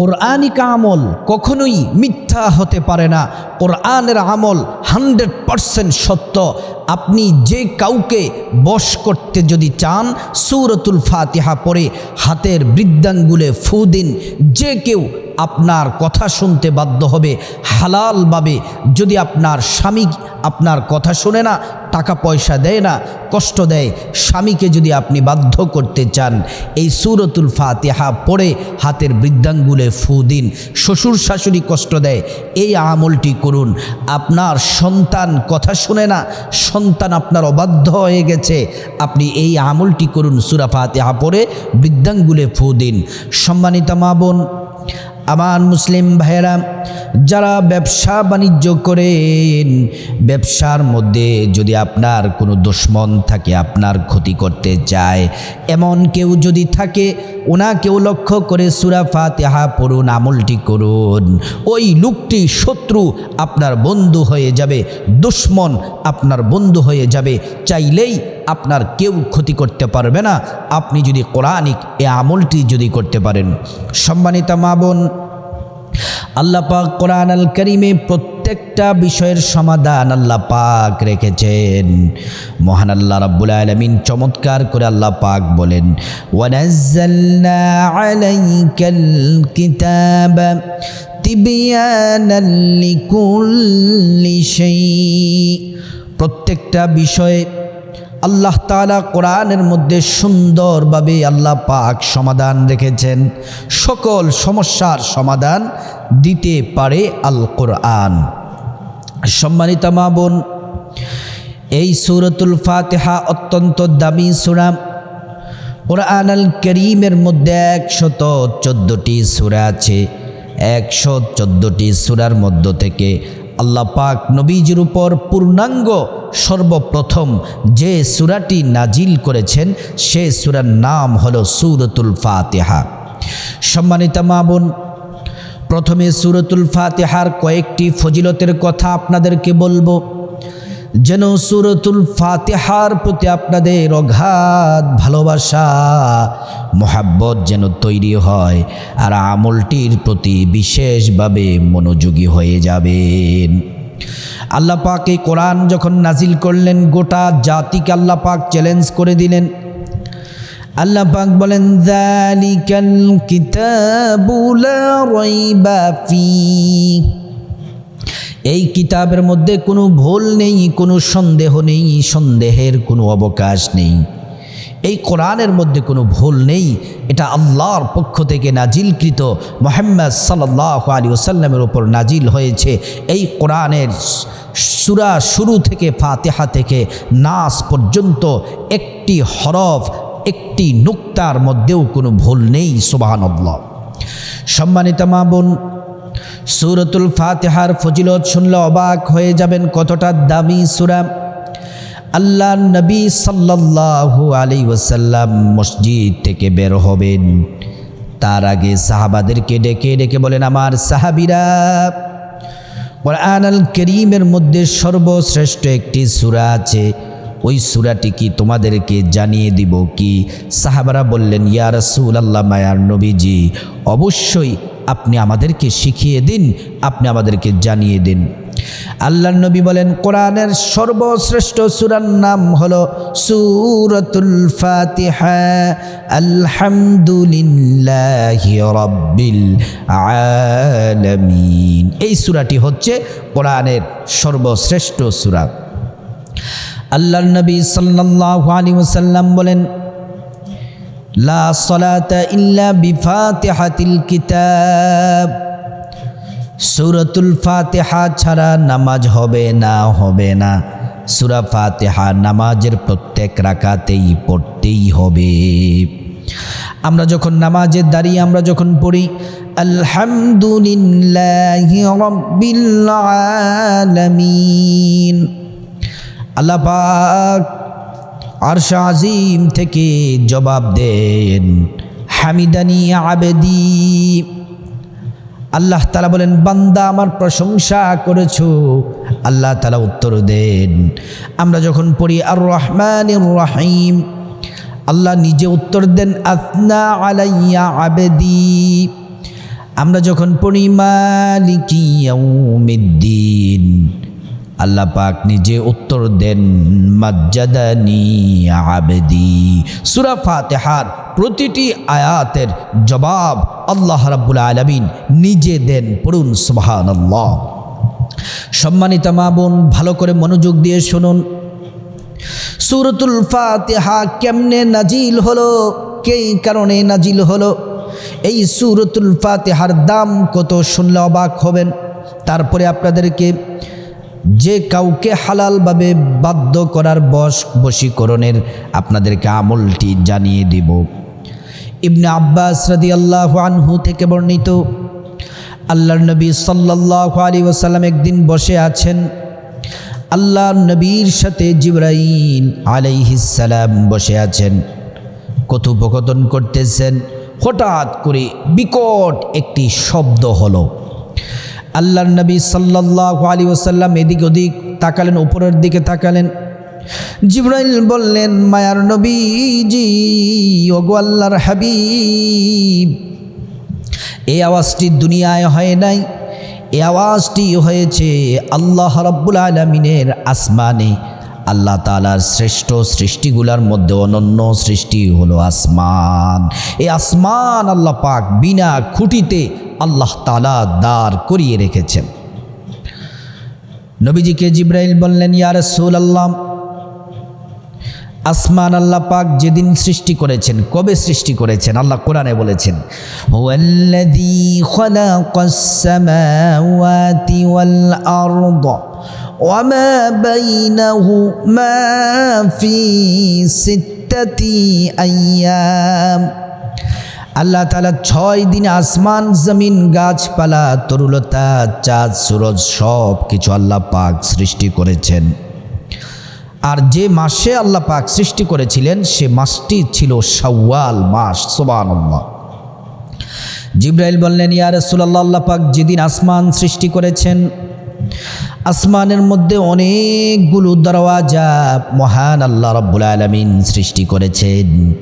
Quranic আমল কখনোই মিথ্যা হতে পারে না। কোরআনের আমল হান্ড্রেড পারসেন্ট সত্য। আপনি যে কাউকে বশ করতে যদি চান, সুরতুল ফাতিহা পরে হাতের বৃদ্ধাঙ্গুলে ফু দিন। যে কেউ আপনার কথা শুনতে বাধ্য হবে হালালভাবে। যদি আপনার স্বামী আপনার কথা শোনে না, টাকা পয়সা দেয় না, কষ্ট দেয়, স্বামীকে যদি আপনি বাধ্য করতে চান, এই সুরতুল ফাতিহা পড়ে হাতের বৃদ্ধাঙ্গুলে ফু দিন। শ্বশুর শাশুড়ি কষ্ট দেয়, এই আমলটি করুন। আপনার সন্তান কথা শুনে না সন্তান আপনার অবাধ্য হয়ে গেছে, আপনি এই আমলটি করুন। সুরাফাতে পড়ে বৃদ্ধাঙ্গুলে ফু দিন। সম্মানিতা মা বোন আমার মুসলিম ভাইয়েরা, যারা ব্যবসা বাণিজ্য করেন, ব্যবসার মধ্যে যদি আপনার কোনো দুশ্মন থাকে, আপনার ক্ষতি করতে চায়, এমন কেউ যদি থাকে, ওনাকেও লক্ষ্য করে সুরা ফাতেহা পড়ুন, আমলটি করুন। ওই লোকটি শত্রু আপনার বন্ধু হয়ে যাবে, দুশ্মন আপনার বন্ধু হয়ে যাবে। চাইলেই আপনার কেউ ক্ষতি করতে পারবে না। আপনি যদি কোরআনিক এ আমলটি যদি করতে পারেন। সম্মানিত মা বোন আল্লাহ পাক কোরআন আল করিমে প্রত্যেকটা বিষয়ের সমাধান আল্লাহ পাক রেখেছেন। মহান আল্লাহ রাব্বুল আলামিন চমৎকার করে আল্লাহ পাক বলেন প্রত্যেকটা বিষয়ে আল্লাহ তালা কোরআনের মধ্যে সুন্দরভাবে আল্লাহ পাক সমাধান রেখেছেন। সকল সমস্যার সমাধান দিতে পারে আল কোরআন সম্মানিত মা বোন, এই সুরতুল ফাতেহা অত্যন্ত দামি সুরা। কোরআন আল করিমের মধ্যে একশত চোদ্দোটি সুরা আছে। একশো চোদ্দোটি সুরার মধ্য থেকে আল্লাহ পাক নবীজির উপর পূর্ণাঙ্গ সর্বপ্রথম যে সুরাটি নাজিল করেছেন, সে সুরার নাম হলো সুরতুল ফাতেহা। সম্মানিত মা বোন, প্রথমে সুরতুল ফাতেহার কয়েকটি ফজিলতের কথা আপনাদেরকে বলব। যেন সুরতুল ফাতেহার প্রতি আপনাদের অঘাত ভালোবাসা, মোহাব্বত যেন তৈরি হয় আর আমলটির প্রতি বিশেষভাবে মনোযোগী হয়ে যাবেন। আল্লাহ পাক এই কোরআন যখন নাজিল করলেন, গোটা জাতিকে আল্লাহ পাক চ্যালেঞ্জ করে দিলেন। আল্লাহ পাক বলেন, যালিকাল কিতাবু লা রাইবা ফীহ এই কিতাবের মধ্যে কোনো ভুল নেই, কোনো সন্দেহ নেই, সন্দেহের কোনো অবকাশ নেই। এই কোরআনের মধ্যে কোনো ভুল নেই, এটা আল্লাহর পক্ষ থেকে নাজিলকৃত। মোহাম্মদ সাল্লাহ আলী ওসাল্লামের ওপর নাজিল হয়েছে। এই কোরআনের সুরা শুরু থেকে ফাতেহা থেকে নাস পর্যন্ত একটি হরফ, একটি নুক্তার মধ্যেও কোনো ভুল নেই, সুবাহানল্লাহ। সম্মানিত মা বোন সুরতুল ফাতেহার ফজিলত শুনলে অবাক হয়ে যাবেন কতটা দামি সুরা। আল্লাহ নবী সাল্লাল্লাহু আলী ওসাল্লাম মসজিদ থেকে বের হবেন। তার আগে সাহাবাদেরকে ডেকে ডেকে বলেন, আমার সাহাবিরা কোরআন আল করিমের মধ্যে সর্বশ্রেষ্ঠ একটি সুরা আছে। ওই সুরাটি কি তোমাদেরকে জানিয়ে দিব কি? সাহাবারা বললেন, ইয়া আল্লাহ মায়ার নবীজি, অবশ্যই আপনি আমাদেরকে শিখিয়ে দিন, আপনি আমাদেরকে জানিয়ে দিন। আল্লাহ নবী বলেন, কোরআনের সর্বশ্রেষ্ঠ সুরার নাম হল সুরতুল ফাতিহা, আলহামদুলিল্লাহি রাব্বিল আলামিন। এই সুরাটি হচ্ছে কোরআনের সর্বশ্রেষ্ঠ সুরা। আল্লাহ নবী সাল্লাল্লাহু আলাইহি ওয়াসাল্লাম বলেন লা সলাতা ইল্লা বিফাতিহাতিল কিতাব। সূরাতুল ফাতিহা ছাড়া নামাজ হবে না হবে না। সূরা ফাতিহা নামাজের প্রত্যেক রাকাতেই পড়তেই হবে। আমরা যখন নামাজে দাঁড়িয়ে আমরা যখন পড়ি, আলহামদুলিল্লাহি রাব্বিল আলামিন। আল্লাহ পাক আরশা আজিম থেকে জবাব দেন, হামিদানি আবেদি। আল্লাহ তালা বলেন, বান্দা আমার প্রশংসা করেছ। আল্লাহ তালা উত্তর দেন, আমরা যখন পড়ি আর রহমান রাহিম, আল্লাহ নিজে উত্তর দেন, আসনা আলাইয়া আবেদি। আমরা যখন পড়ি, মালিকি ইয়াউমিদ্দিন আল্লাহ পাক নিজে উত্তর দেন, মাজ্জাদানি আবেদি। সুরা ফাতেহার প্রতিটি আয়াতের জবাব আল্লাহ রাব্বুল আলামিন নিজে দেন, পড়ুন সুবহানাল্লাহ। সম্মানিত মা বোন, ভালো করে মনোযোগ দিয়ে শুনুন। সুরতুল ফাতিহা কেমনে নাজিল হলো? কে কারণে নাজিল হলো? এই সুরতুল ফাতিহার দাম কত শুনলে অবাক হবেন। তারপরে আপনাদেরকে যে কাউকে হালালভাবে বাধ্য করার বশ বশীকরণের আপনাদেরকে আমলটি জানিয়ে দিব। ইবনে আব্বাস রাদি আল্লাহ আনহু থেকে বর্ণিত, আল্লাহর নবী সাল্লাহ আলী ওসাল্লাম একদিন বসে আছেন। আল্লাহ নবীর সাথে জিব্রাইল আলাইহিসালাম বসে আছেন। কথোপকথন করতেছেন। হঠাৎ করে বিকট একটি শব্দ হলো। আল্লাহর নবী সাল্লাহ আলী ওসাল্লাম এদিক ওদিক তাকালেন, উপরের দিকে তাকালেন। জিব্রাইল বললেন, মায়ার নবীজি, ওগো আল্লাহর হাবিব, এই আওয়াজটি দুনিয়ায় হয় নাই। এই আওয়াজটি হয়েছে আল্লাহ রব্বুল আলমিনের আসমানে। আল্লাহ তালার শ্রেষ্ঠ সৃষ্টিগুলার মধ্যে অনন্য সৃষ্টি হলো আসমান। এই আসমান আল্লাহ পাক বিনা খুঁটিতে আল্লাহ তালা দাঁড় করিয়ে রেখেছেন। নবীজিকে জিব্রাইল বললেন ইয়ার সুল আল্লাহ আসমান আল্লাহ পাক যেদিন সৃষ্টি করেছেন, কবে সৃষ্টি করেছেন? আল্লাহ কোরআনে বলেছেন, হুয়াল্লাযী খালাকাস সামাওয়াতি ওয়াল আরদ। ওয়ামা বাইনাহুমা ফি সিত্তাতি আইয়াম আল্লাহ তাআলা ছয় দিন আসমান, জমিন, গাছপালা, তরুলতা, চাঁদ, সুরজ সব কিছু আল্লাহ পাক সৃষ্টি করেছেন। আর যে মাসে আল্লাহ পাক সৃষ্টি করেছিলেন, সে মাসটি ছিল শাওয়াল মাস সোবান জিব্রাইল বললেন, ইয়া রাসূলুল্লাহ, আল্লাহ পাক যেদিন আসমান সৃষ্টি করেছেন আসমানের মধ্যে অনেকগুলো দরওয়াজা মহান আল্লাহ রব্বুল আলমিন সৃষ্টি করেছেন।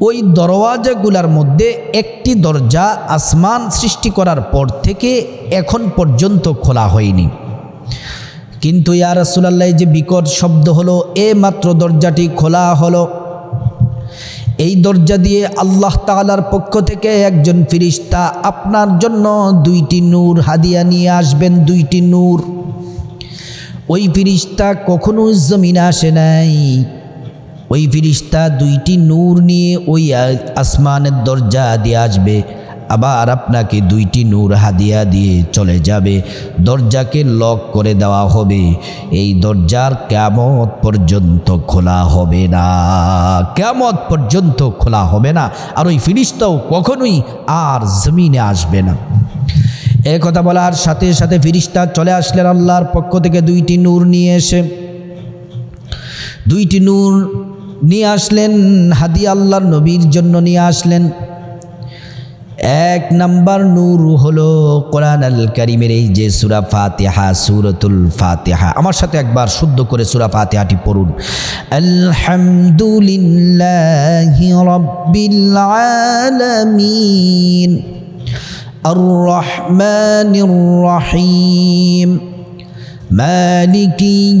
ওই দরওয়াজাগুলার মধ্যে একটি দরজা আসমান সৃষ্টি করার পর থেকে এখন পর্যন্ত খোলা হয়নি। কিন্তু ইয়া রাসূলুল্লাহ যে বিকট শব্দ হলো, এ মাত্র দরজাটি খোলা হলো। এই দরজা দিয়ে আল্লাহ তালার পক্ষ থেকে একজন ফিরিস্তা আপনার জন্য দুইটি নূর হাদিয়া নিয়ে আসবেন, দুইটি নূর। ওই ফিরিস্তা কখনো জমিন আসে নাই। ওই ফিরিস্তা দুইটি নূর নিয়ে ওই আসমানের দরজা দিয়ে আসবে। আবার আপনাকে দুইটি নূর হাদিয়া দিয়ে চলে যাবে। দরজাকে লক করে দেওয়া হবে। এই দরজার কেমত পর্যন্ত খোলা হবে না। কেমত পর্যন্ত খোলা হবে না। আর ওই ফিরিস্তাও কখনোই আর জমিনে আসবে না। এ কথা বলার সাথে সাথে ফিরিস্তা চলে আসলেন আল্লাহর পক্ষ থেকে দুইটি নূর নিয়ে এসে। দুইটি নূর নিয়ে আসলেন হাদি আল্লাহর নবীর জন্য নিয়ে আসলেন। এক নম্বর নূর হলো কোরআন আল করিমের এই যে সুরা ফাতেহা, সুরতুল ফাতেহা। আমার সাথে একবার শুদ্ধ করে সুরা ফাতেহাটি পড়ুন। আলহামদুলিল্লাহ রহিম। মালিকি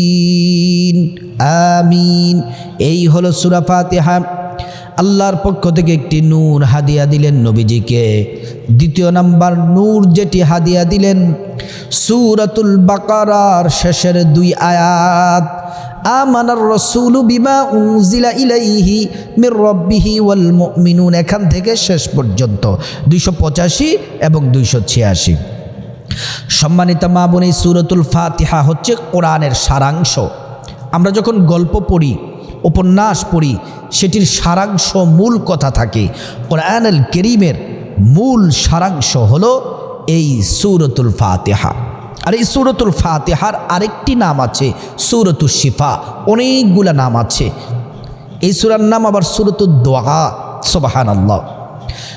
আমিন। এই হলো সুরা ফাতিহা। আল্লাহর পক্ষ থেকে একটি নূর হাদিয়া দিলেন নবীজিকে। দ্বিতীয় নাম্বার নূর যেটি হাদিয়া দিলেন, সুরাতুল বাকারার শেষের দুই আয়াত, আমানার রসুল বিমা উনজিলা ইলাইহি মির রব্বিহি ওয়াল মুমিনুন এখান থেকে শেষ পর্যন্ত, দুইশো পঁচাশি এবং দুইশো ছিয়াশি। সম্মানিত মা বোন, এই সুরতুল ফাতিহা হচ্ছে কোরআনের সারাংশ। আমরা যখন গল্প পড়ি, উপন্যাস পড়ি, সেটির সারাংশ মূল কথা থাকে। কোরআন আল করিমের মূল সারাংশ হলো এই সুরতুল ফাতেহা। আর এই সুরতুল ফাতেহার আরেকটি নাম আছে সুরতুল শিফা। অনেকগুলা নাম আছে। এই সুরার নাম আবার সুরতুল দোয়া সোবাহান আল্লাহ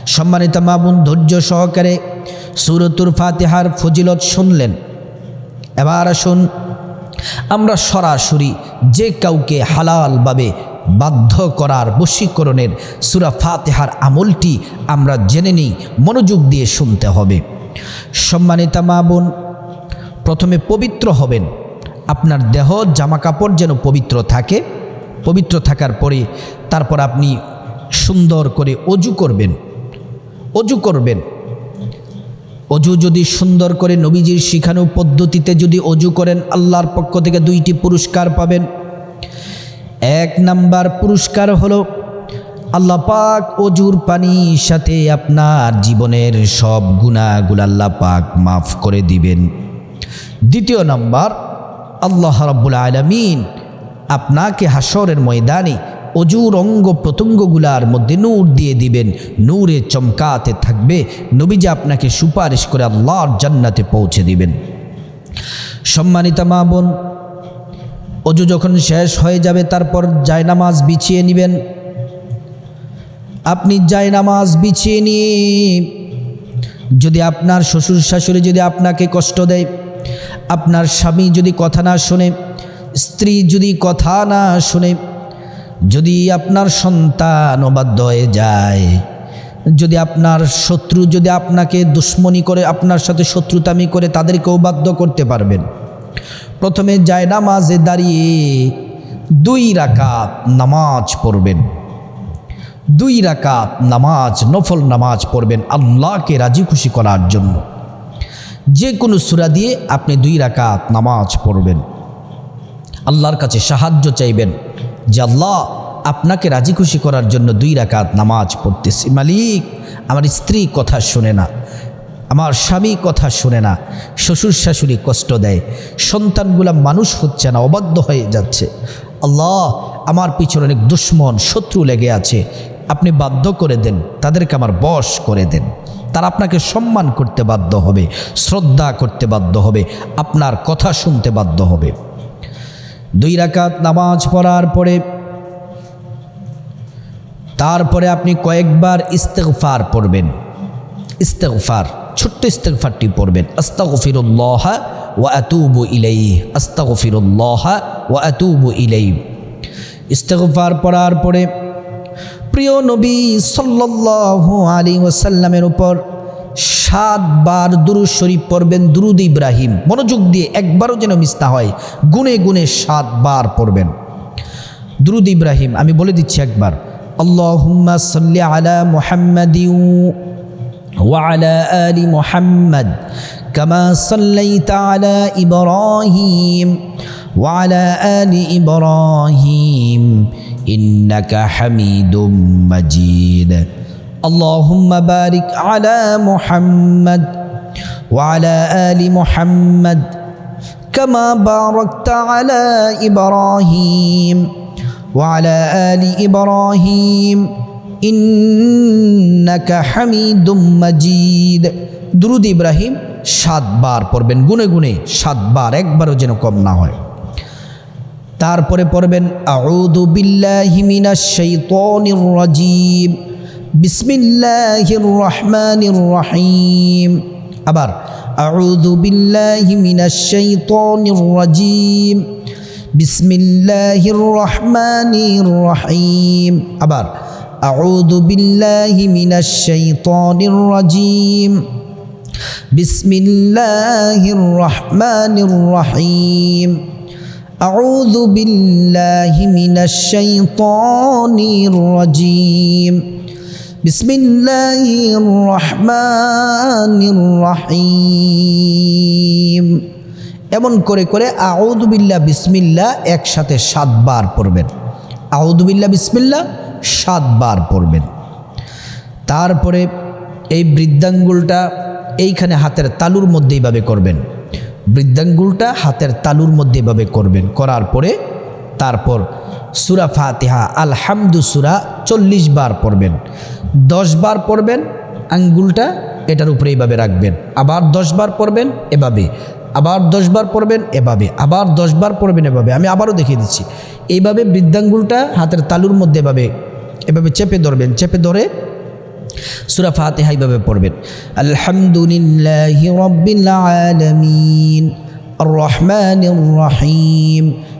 সম্মানিত মামুন ধৈর্য সহকারে সুরতুল ফাতেহার ফজিলত শুনলেন। এবার আসুন আমরা সরাসরি যে কাউকে হালালভাবে বাধ্য করার বশীকরণের সুরা ফাতেহার আমলটি আমরা জেনে নিই, মনোযোগ দিয়ে শুনতে হবে। সম্মানিতা মা বোন, প্রথমে পবিত্র হবেন। আপনার দেহ জামা কাপড় যেন পবিত্র থাকে। পবিত্র থাকার পরে তারপর আপনি সুন্দর করে অজু করবেন। অজু করবেন। অজু যদি সুন্দর করে নবীজির শিখানো পদ্ধতিতে যদি অজু করেন, আল্লাহর পক্ষ থেকে দুইটি পুরস্কার পাবেন। এক নাম্বার পুরস্কার হলো, আল্লাহ পাক অজুর পানির সাথে আপনার জীবনের সব গুণাগুলো আল্লাহ পাক মাফ করে দিবেন। দ্বিতীয় নাম্বার, আল্লাহ রাব্বুল আলমিন আপনাকে হাসরের ময়দানে অজুর অঙ্গ প্রত্যঙ্গগুলার মধ্যে নূর দিয়ে দিবেন। নূরে চমকাতে থাকবে। নবীজি আপনাকে সুপারিশ করে আল্লাহর জান্নাতে পৌঁছে দিবেন। সম্মানিতা মা বোন, অজু যখন শেষ হয়ে যাবে, তারপর জায়নামাজ বিছিয়ে নেবেন। আপনি জায়নামাজ বিছিয়ে নিয়ে যদি আপনার শ্বশুর শাশুড়ি যদি আপনাকে কষ্ট দেয়, আপনার স্বামী যদি কথা না শোনে, স্ত্রী যদি কথা না শোনে যদি আপনার সন্তান অবাধ্য হয়ে যায়, যদি আপনার শত্রু যদি আপনাকে দুশ্মনী করে, আপনার সাথে শত্রুতামি করে তাদেরকেও বাধ্য করতে পারবেন। প্রথমে জায়নামাজে দাঁড়িয়ে দুই রাকাত নামাজ পড়বেন। দুই রাকাত নামাজ, নফল নামাজ পড়বেন আল্লাহকে রাজি খুশি করার জন্য। যে কোনো সুরা দিয়ে আপনি দুই রাকাত নামাজ পড়বেন। আল্লাহর কাছে সাহায্য চাইবেন। যে আল্লাহ আপনাকে রাজি খুশি করার জন্য দুই রাকাত নামাজ পড়তেছি। মালিক, আমার স্ত্রী কথা শোনে না, আমার স্বামী কথা শোনে না, শ্বশুর শাশুড়ি কষ্ট দেয়, সন্তানগুলা মানুষ হচ্ছে না, অবাধ্য হয়ে যাচ্ছে। আল্লাহ আমার পিছনে অনেক দুশ্মন, শত্রু লেগে আছে, আপনি বাধ্য করে দেন, তাদেরকে আমার বশ করে দেন। তারা আপনাকে সম্মান করতে বাধ্য হবে, শ্রদ্ধা করতে বাধ্য হবে, আপনার কথা শুনতে বাধ্য হবে। দুই রাকাত নামাজ পড়ার পরে, তারপরে আপনি কয়েকবার ইস্তেগফার পড়বেন। ইস্তেগফার, ছোট্ট ইস্তেগফারটি পড়বেন। আস্তাগফিরুল্লাহ ওয়া আতুবু ইলাইহি, আস্তাগফিরুল্লাহ ওয়া আতুবু ইলাইহি। ইস্তেগফার পড়ার পরে, প্রিয় নবী সাল্লাল্লাহু আলাইহি ওয়াসাল্লামের উপর সাতবার দুরুদ শরীফ পড়বেন দুরুদ ইব্রাহিম মনোযোগ দিয়ে একবারও যেন মিস না হয় গুনে গুনে সাতবার পড়বেন দুরুদ ইব্রাহিম আমি বলে দিচ্ছি একবার আল্লাহুম্মা সাল্লি আলা মুহাম্মাদিউ وعلى آل محمد كما صليت على إبراهيم وعلى آل إبراهيم إنك حميد مجيد اللهم بارك على محمد وعلى آل محمد كما باركت على إبراهيم وعلى آل إبراهيم ইন্নাকা হামিদুম মাজিদ দুরুদ ইব্রাহিম সাতবার পড়বেন গুনে গুনে সাতবার একবারও যেন কম না হয় তারপরে পড়বেন আউযু বিল্লাহি মিনাশ শাইতানির রাজিম বিসমিল্লাহির রহমানির রহিম আবার আউযু বিল্লাহি মিনাশ শাইতানির রাজিম বিসমিল্লাহির রহমানির রহিম আবার أعوذ بالله من الشيطان الرجيم بسم الله الرحمن الرحيم أعوذ بالله من الشيطان الرجيم بسم الله الرحمن الرحيم এমন করে করে আউদুবিল্লা বিসমিল্লা একসাথে সাতবার পড়বেন আউদুবিল্লা বিসমিল্লা সাতবার পড়বেন তারপরে এই বৃদ্ধাঙ্গুলটা এইখানে হাতের তালুর মধ্যে এইভাবে করবেন বৃদ্ধাঙ্গুলটা হাতের তালুর মধ্যে এভাবে করবেন করার পরে তারপর সুরা ফাতিহা, আলহামদু সুরা চল্লিশ বার পড়বেন। দশ বার পড়বেন, আঙ্গুলটা এটার উপরে এইভাবে রাখবেন। আবার দশ বার পড়বেন, এভাবে। আবার দশ বার পড়বেন, এভাবে। আবার দশ বার পড়বেন, এভাবে। আমি আবারও দেখিয়ে দিচ্ছি। এইভাবে বৃদ্ধাঙ্গুলটা হাতের তালুর মধ্যে এভাবে এভাবে চেপে ধরবেন, চেপে ধরে সুরা ফাতেহা এইভাবে পড়বেন। আলহামদুলিল্লাহ রবিল আলমিন। রহমান রহিম।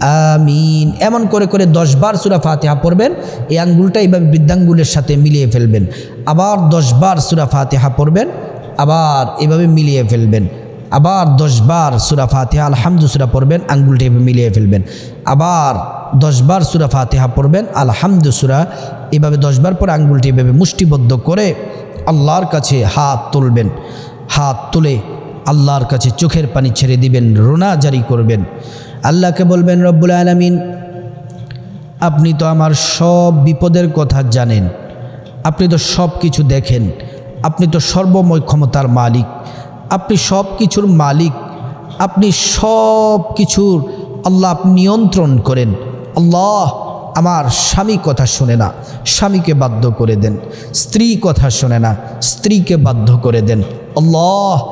আমিন। এমন করে করে দশবার সুরা ফাতিহা পড়বেন, এই আঙ্গুলটা এইভাবে বৃদ্ধাঙ্গুলের সাথে মিলিয়ে ফেলবেন। আবার দশবার সুরা ফাতিহা পড়বেন, আবার এভাবে মিলিয়ে ফেলবেন। আবার দশবার সুরা ফাতিহা, আলহামদু সুরা পড়বেন, আঙ্গুলটা এভাবে মিলিয়ে ফেলবেন। আবার দশবার সুরা ফাতিহা পড়বেন, আলহামদু সুরা, এভাবে দশবার পরে আঙ্গুলটি এভাবে মুষ্টিবদ্ধ করে আল্লাহর কাছে হাত তুলবেন। হাত তুলে আল্লাহর কাছে চোখের পানি ছেড়ে দিবেন, রোনা জারি করবেন। আল্লাহকে বলবেন, রব্বুল আলমিন, আপনি তো আমার সব বিপদের কথা জানেন। আপনি তো সব কিছু দেখেন। আপনি তো সর্বময় ক্ষমতার মালিক। আপনি সব কিছুর মালিক। আপনি সব কিছুর আল্লাহ নিয়ন্ত্রণ করেন। আল্লাহ আমার স্বামী কথা শোনে না। স্বামীকে বাধ্য করে দেন। স্ত্রী কথা শোনে না। স্ত্রীকে বাধ্য করে দেন। আল্লাহ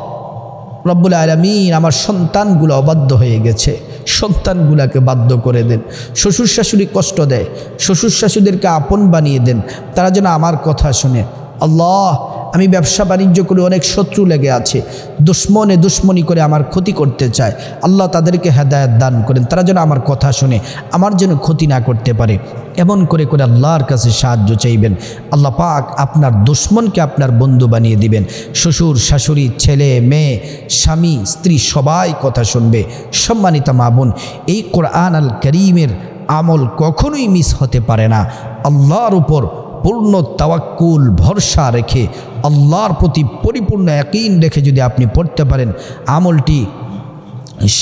রব্বুল আলমিন আমার সন্তানগুলো অবাধ্য হয়ে গেছে। সন্তানগুলাকে বাধ্য করে দেন। শ্বশুর শাশুড়ি কষ্ট দেয়। শ্বশুর শাশুদেরকে আপন বানিয়ে দেন। তারা যেন আমার কথা শুনে। আল্লাহ, আমি ব্যবসা বাণিজ্য করে অনেক শত্রু লেগে আছে। দুশ্মনে দুশ্মনী করে আমার ক্ষতি করতে চায়। আল্লাহ তাদেরকে হেদায়ত দান করেন। তারা যেন আমার কথা শুনে, আমার যেন ক্ষতি না করতে পারে। এমন করে করে আল্লাহর কাছে সাহায্য চাইবেন। আল্লাহ পাক আপনার দুশ্মনকে আপনার বন্ধু বানিয়ে দিবেন। শ্বশুর, শাশুড়ি, ছেলে, মেয়ে, স্বামী, স্ত্রী সবাই কথা শুনবে। সম্মানিতা মা বোন, এই কোরআন আল করিমের আমল কখনোই মিস হতে পারে না। আল্লাহর উপর পূর্ণ তাওয়াক্কুল, ভরসা রেখে আল্লাহর প্রতি পরিপূর্ণ একইন রেখে যদি আপনি পড়তে পারেন, আমলটি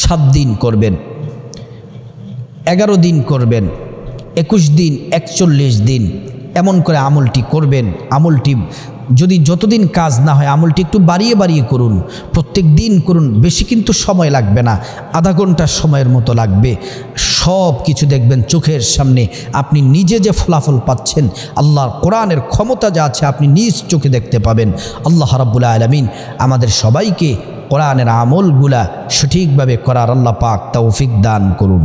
সাত দিন করবেন, এগারো দিন করবেন, একুশ দিন, একচল্লিশ দিন, এমন করে আমলটি করবেন। আমলটি যদি যতদিন কাজ না হয়, আমলটি একটু বাড়িয়ে বাড়িয়ে করুন। প্রত্যেক দিন করুন, বেশি কিন্তু সময় লাগবে না, আধা ঘণ্টা সময়ের মতো লাগবে। সব কিছু দেখবেন চোখের সামনে, আপনি নিজে যে ফলাফল পাচ্ছেন, আল্লাহর কোরআনের ক্ষমতা যা আছে, আপনি নিজ চোখে দেখতে পাবেন। আল্লাহ রাব্বুল আলমিন আমাদের সবাইকে কোরআনের আমলগুলা সঠিকভাবে করার আল্লাহ পাক তৌফিক দান করুন।